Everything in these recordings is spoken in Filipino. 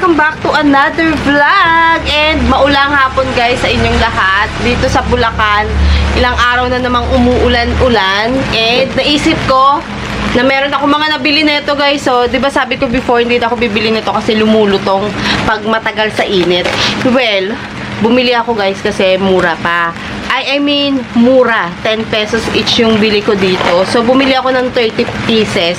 welcome back to another vlog and maulang hapon guys sa inyong lahat dito sa Bulacan ilang araw na namang umuulan-ulan and naisip ko na meron ako mga nabili na ito guys so di ba sabi ko before hindi na ako bibili nito kasi lumulutong pag matagal sa init well bumili ako guys kasi mura pa I, I mean, mura. 10 pesos each yung bili ko dito. So, bumili ako ng 30 pieces.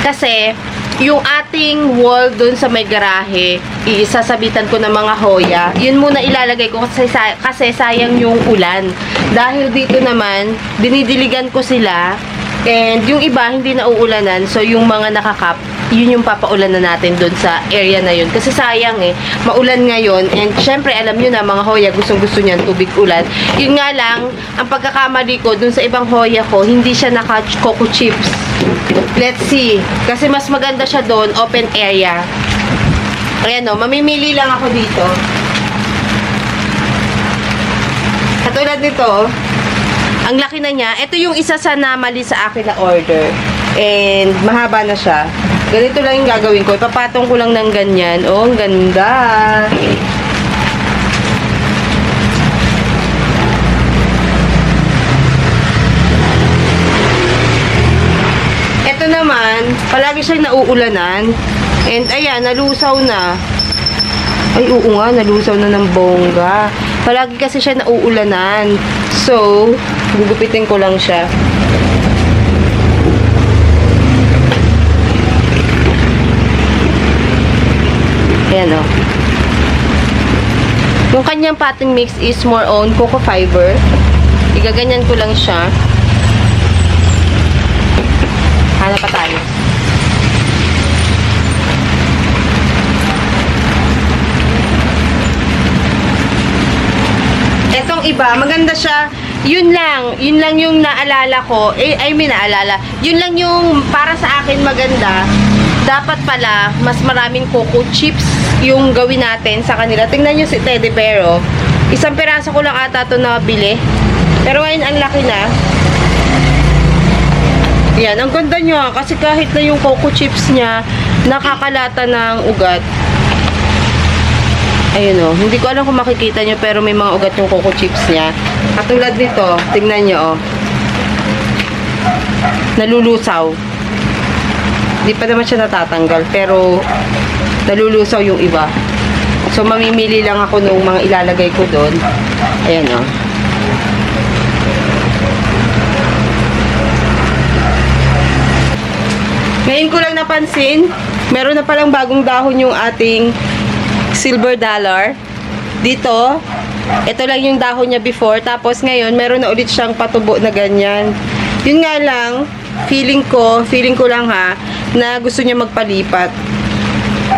Kasi, yung ating wall dun sa may garahe, isasabitan ko ng mga hoya. Yun muna ilalagay ko kasi, kasi sayang yung ulan. Dahil dito naman, dinidiligan ko sila. And yung iba, hindi na uulanan. So, yung mga nakakap, yun yung papaulan na natin doon sa area na yun. Kasi sayang eh, maulan ngayon. And syempre, alam nyo na, mga hoya, gustong gusto niyan tubig ulan. Yun nga lang, ang pagkakamali ko doon sa ibang hoya ko, hindi siya naka-coco chips. Let's see. Kasi mas maganda siya doon, open area. Ayan o, mamimili lang ako dito. Katulad nito, ang laki na niya. Ito yung isa sa namali sa akin na order. And mahaba na siya. Ganito lang yung gagawin ko. Ipapatong ko lang ng ganyan. Oh, ang ganda. Naman, palagi siyang nauulanan. And ayan, nalusaw na. Ay, oo nga, nalusaw na ng bongga. Palagi kasi siya nauulanan. So, gugupitin ko lang siya. Ayan o. Yung kanyang potting mix is more on coco fiber. Igaganyan ko lang siya. Hanap pa tayo. Etong iba, maganda siya. Yun lang, yun lang yung naalala ko. Eh, I mean, naalala. Yun lang yung para sa akin maganda. Dapat pala, mas maraming coco chips yung gawin natin sa kanila. Tingnan nyo si Teddy Bear, oh. Isang piraso ko lang ata ito nabili. Pero ngayon, ang laki na. Yan, ang ganda niya. Kasi kahit na yung coco chips niya, nakakalata ng ugat. Ayun o. Hindi ko alam kung makikita nyo pero may mga ugat yung coco chips niya. Katulad nito, tingnan nyo o. Nalulusaw. Hindi pa naman siya natatanggal pero nalulusaw yung iba. So mamimili lang ako ng mga ilalagay ko doon. Ayan o. Ngayon ko lang napansin, meron na palang bagong dahon yung ating silver dollar. Dito, ito lang yung dahon niya before. Tapos ngayon, meron na ulit siyang patubo na ganyan. Yun nga lang, feeling ko, feeling ko lang ha, na gusto niya magpalipat.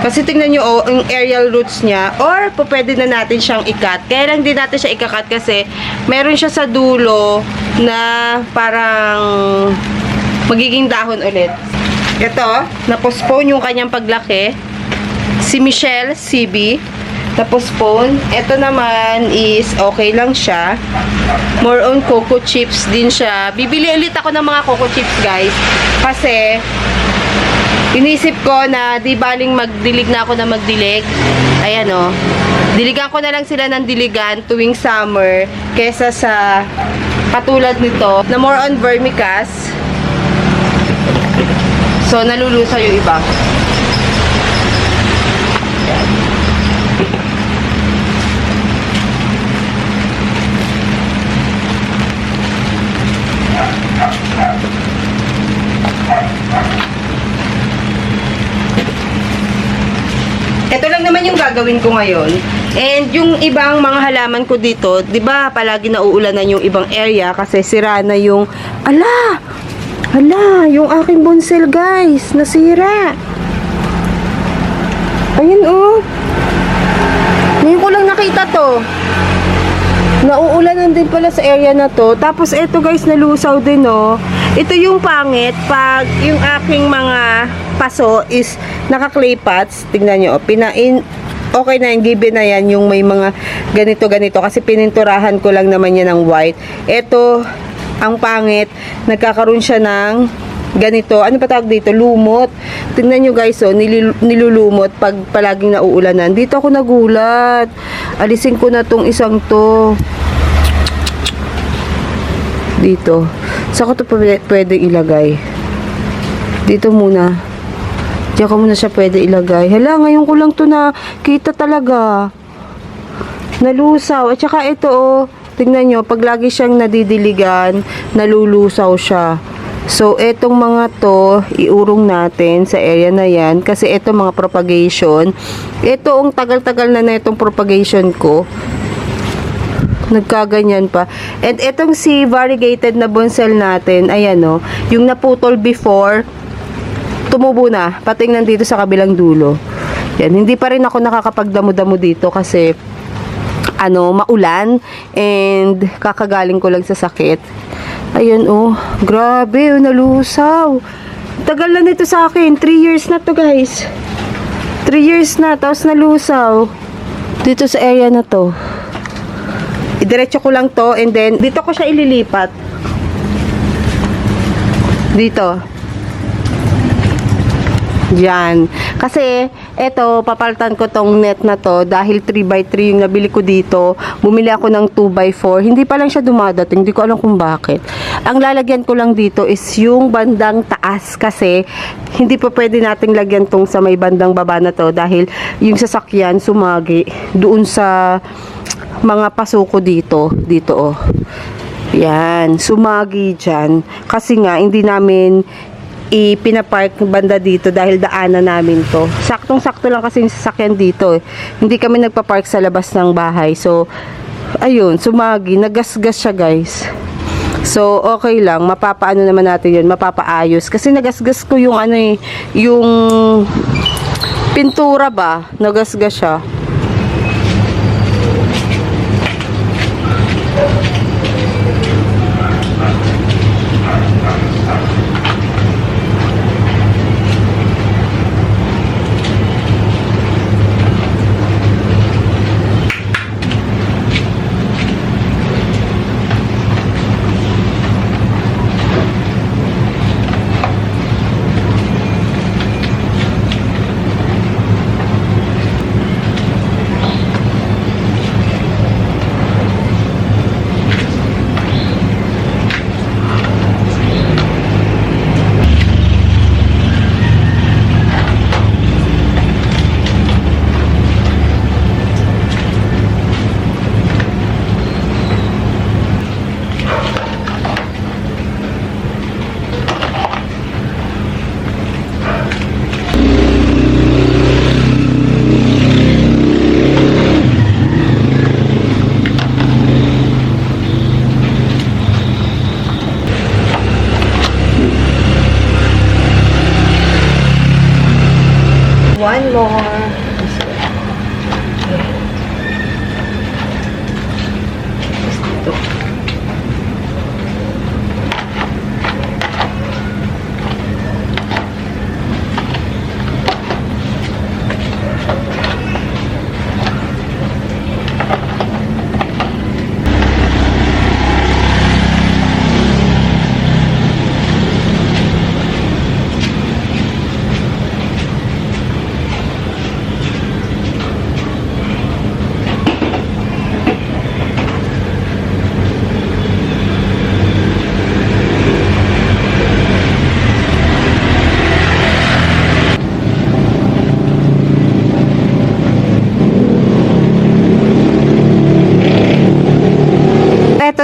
Kasi tingnan nyo, oh, ang aerial roots niya. Or, po pwede na natin siyang ikat. Kaya lang din natin siya ikakat kasi meron siya sa dulo na parang magiging dahon ulit. Ito, na-postpone yung kanyang paglaki. Si Michelle, CB, na-postpone. Ito naman is okay lang siya. More on coco chips din siya. Bibili ulit ako ng mga coco chips, guys. Kasi, Inisip ko na di baling magdilig na ako na magdilig. Ayan o. Diligan ko na lang sila ng diligan tuwing summer kesa sa katulad nito na more on vermicast. So, nalulusa yung iba. Ito lang naman yung gagawin ko ngayon. And yung ibang mga halaman ko dito, 'di ba, palagi nauulanan yung ibang area kasi sira na yung ala. Ala, yung aking bonsel, guys, nasira. Ayun oh. Ngayon ko lang nakita to. Nauulanan din pala sa area na to. Tapos eto guys, nalusaw din oh. Ito yung pangit pag yung aking mga paso is naka-clay pots. Tingnan nyo, oh, pinain okay na yung given na yan yung may mga ganito ganito kasi pininturahan ko lang naman yan ng white. Ito ang pangit, nagkakaroon siya ng ganito. Ano pa tawag dito? Lumot. Tingnan nyo guys, oh, nilil- nilulumot pag palaging nauulanan. Dito ako nagulat. Alisin ko na tong isang to. Dito. Saan ko to pwede, ilagay? Dito muna. Diyan ko muna siya pwede ilagay. Hala, ngayon ko lang to na kita talaga. Nalusaw. At saka ito, oh, tingnan nyo, pag lagi siyang nadidiligan, nalulusaw siya. So, etong mga to, iurong natin sa area na yan. Kasi ito mga propagation. Ito, ang tagal-tagal na na itong propagation ko. Nagkaganyan pa. And etong si variegated na bonsai natin, ayan o, yung naputol before, tumubo na. Patingnan dito sa kabilang dulo. Yan, hindi pa rin ako nakakapagdamo-damo dito kasi ano, maulan and kakagaling ko lang sa sakit. Ayun oh, grabe oh, nalusaw. Tagal na nito sa akin, 3 years na to guys. 3 years na, tapos nalusaw. Dito sa area na to. Idiretso ko lang to and then dito ko siya ililipat. Dito. Yan. Kasi, eto, papalitan ko tong net na to dahil 3x3 yung nabili ko dito. Bumili ako ng 2x4. Hindi pa lang siya dumadating. Hindi ko alam kung bakit. Ang lalagyan ko lang dito is yung bandang taas kasi hindi pa pwede nating lagyan tong sa may bandang baba na to dahil yung sasakyan sumagi doon sa mga pasuko dito. Dito oh. Yan, sumagi dyan. Kasi nga, hindi namin ipinapark banda dito dahil daanan namin to. Saktong-sakto lang kasi yung sasakyan dito. eh. Hindi kami nagpa-park sa labas ng bahay. So, ayun, sumagi. Nagasgas siya guys. So, okay lang. Mapapaano naman natin yun. Mapapaayos. Kasi nagasgas ko yung ano eh, yung pintura ba. Nagasgas siya.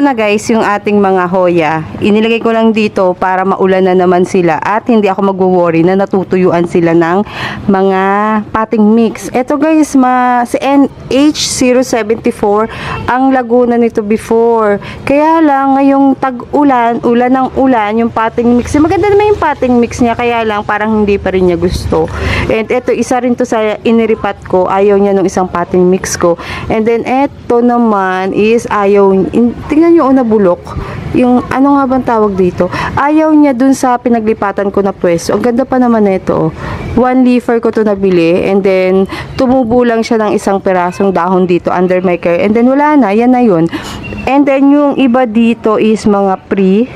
Na guys, yung ating mga hoya. Inilagay ko lang dito para maulan na naman sila at hindi ako magwo-worry na natutuyuan sila ng mga pating mix. Eto guys, ma si NH074 ang laguna nito before. Kaya lang ngayong tag-ulan, ulan ng ulan, yung pating mix. Maganda naman yung pating mix niya kaya lang parang hindi pa rin niya gusto. And eto isa rin to sa iniripat ko. Ayaw niya nung isang pating mix ko. And then eto naman is ayaw in, tingnan niyo una bulok. Yung ano nga bang tawag dito? Ayaw niya dun sa pinaglipatan ko na pwesto. Ang ganda pa naman nito. oh. One leafer ko to nabili and then tumubo lang siya ng isang perasong dahon dito under my care. And then wala na, yan na yun. And then yung iba dito is mga pre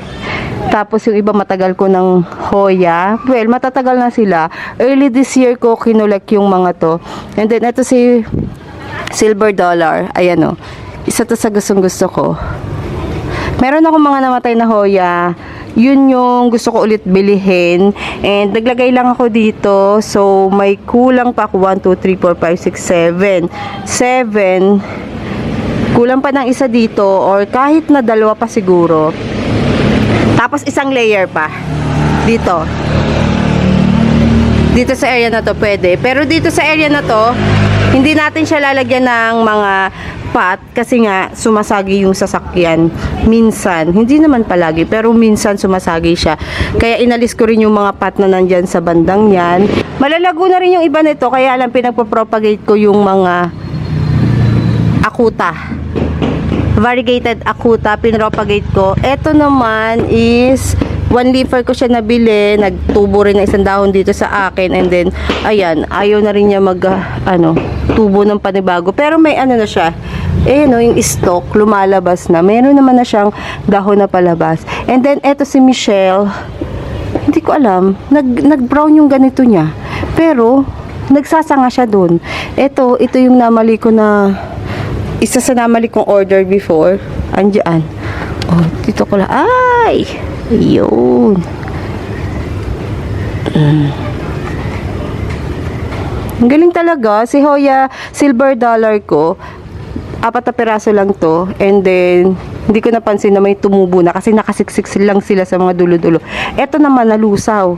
Tapos yung iba matagal ko ng Hoya. Well, matatagal na sila. Early this year ko kinulek yung mga to. And then, ito si Silver Dollar. Ayan o. Isa to sa gustong gusto ko. Meron ako mga namatay na Hoya. Yun yung gusto ko ulit bilihin. And naglagay lang ako dito. So, may kulang pa ako. 1, 2, 3, 4, 5, 6, 7. 7. Kulang pa ng isa dito. Or kahit na dalawa pa siguro. Tapos isang layer pa. Dito. Dito sa area na to pwede. Pero dito sa area na to, hindi natin siya lalagyan ng mga pot kasi nga sumasagi yung sasakyan. Minsan, hindi naman palagi, pero minsan sumasagi siya. Kaya inalis ko rin yung mga pot na nandyan sa bandang yan. Malalago na rin yung iba nito, kaya lang pinagpo-propagate ko yung mga akuta variegated akuta, pinropagate ko. Ito naman is one leafer ko siya nabili, nagtubo rin ng isang dahon dito sa akin and then ayan, ayaw na rin niya mag ah, ano, tubo ng panibago. Pero may ano na siya. Eh no, yung stock lumalabas na. Meron naman na siyang dahon na palabas. And then eto si Michelle. Hindi ko alam, nag nag-brown yung ganito niya. Pero nagsasanga siya doon. Ito, ito yung namali ko na isa sa namali kong order before. Andiyan. Oh, dito ko lang. Ay! Ayun. Mm. Ang galing talaga. Si Hoya, silver dollar ko. Apat na peraso lang to. And then, hindi ko napansin na may tumubo na kasi nakasiksik lang sila sa mga dulo-dulo. Ito naman, nalusaw.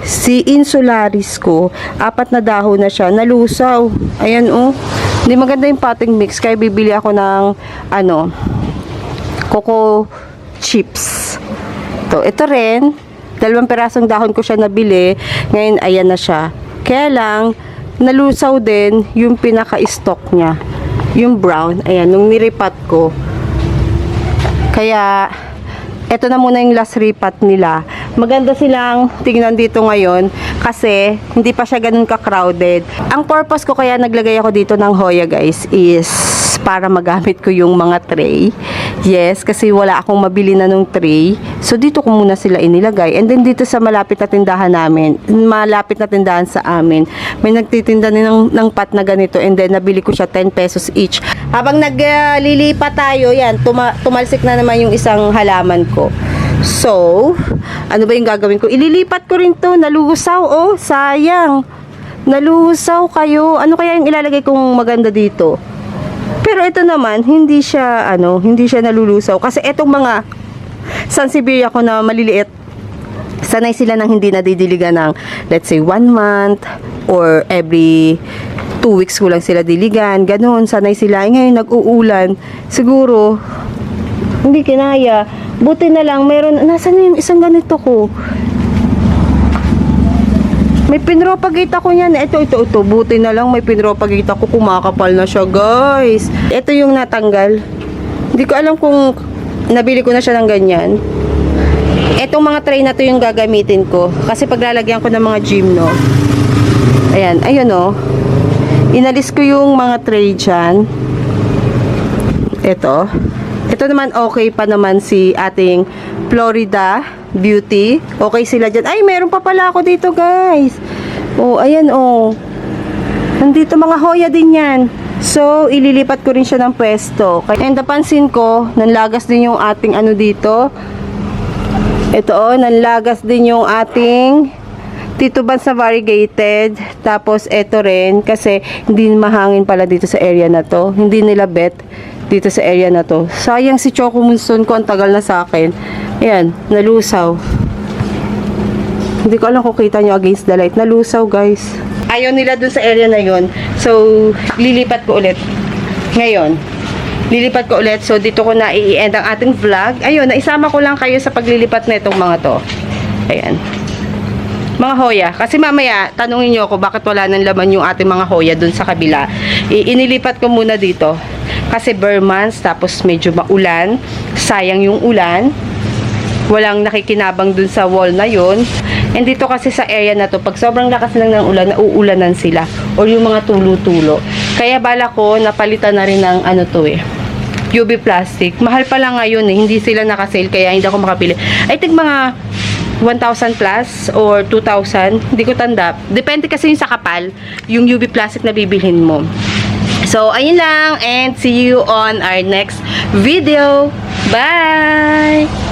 Si Insularis ko, apat na dahon na siya, nalusaw. Ayan oh. Hindi maganda yung potting mix, kaya bibili ako ng, ano, coco chips. To, ito rin, dalawang perasong dahon ko siya nabili. Ngayon, ayan na siya. Kaya lang, nalusaw din yung pinaka-stock niya. Yung brown, ayan, nung niripat ko. Kaya, eto na muna yung last ripat nila. Maganda silang tingnan dito ngayon kasi hindi pa siya ganun ka-crowded. Ang purpose ko kaya naglagay ako dito ng Hoya guys is para magamit ko yung mga tray. Yes, kasi wala akong mabili na nung tray. So dito ko muna sila inilagay. And then dito sa malapit na tindahan namin, malapit na tindahan sa amin, may nagtitinda din ng, ng pat na ganito and then nabili ko siya 10 pesos each. Habang naglilipat tayo, yan, tuma- tumalsik na naman yung isang halaman ko. So, ano ba yung gagawin ko? Ililipat ko rin to, nalusaw, oh, sayang. Nalusaw kayo. Ano kaya yung ilalagay kong maganda dito? Pero ito naman, hindi siya, ano, hindi siya nalulusaw. Kasi etong mga Sansevieria ko na maliliit, sanay sila nang hindi nadidiligan ng, let's say, one month or every two weeks ko lang sila diligan. Ganon, sanay sila. Eh, ngayon, nag-uulan. Siguro, hindi kinaya. Buti na lang, meron, nasa na yung isang ganito ko? May pinropagate ako niyan. Ito, ito, ito. Buti na lang may pinropagate ako. Kumakapal na siya, guys. Ito yung natanggal. Hindi ko alam kung nabili ko na siya ng ganyan. Etong mga tray na to yung gagamitin ko. Kasi paglalagyan ko ng mga gym, no. Ayan, ayun, no. Inalis ko yung mga tray dyan. Ito. Ito naman okay pa naman si ating Florida Beauty. Okay sila dyan. Ay, meron pa pala ako dito, guys. Oh, ayan, oh. Nandito mga hoya din yan. So, ililipat ko rin siya ng pwesto. And napansin ko, nanlagas din yung ating ano dito. Ito, oh, nanlagas din yung ating tituban sa variegated. Tapos, ito rin, kasi hindi mahangin pala dito sa area na to. Hindi nila bet dito sa area na to. Sayang si Choco Monsoon ko, ang tagal na sa akin. Ayan, nalusaw. Hindi ko alam kung kita nyo against the light. Nalusaw, guys. Ayaw nila dun sa area na yon So, lilipat ko ulit. Ngayon, lilipat ko ulit. So, dito ko na i-end ang ating vlog. Ayun, naisama ko lang kayo sa paglilipat na itong mga to. Ayan. Mga hoya. Kasi mamaya, tanungin nyo ako bakit wala nang laman yung ating mga hoya dun sa kabila. I- inilipat ko muna dito. Kasi bare months, tapos medyo maulan. Sayang yung ulan. Walang nakikinabang dun sa wall na yon. And dito kasi sa area na to, pag sobrang lakas lang ng ulan, nauulanan sila. Or yung mga tulo-tulo. Kaya bala ko, napalitan na rin ng ano to eh. UV plastic. Mahal pala ngayon eh. Hindi sila nakasale kaya hindi ako makapili. I think mga 1,000 plus or 2,000. Hindi ko tanda. Depende kasi yung sa kapal, yung UV plastic na bibilhin mo. So, ayun lang. And see you on our next video. Bye!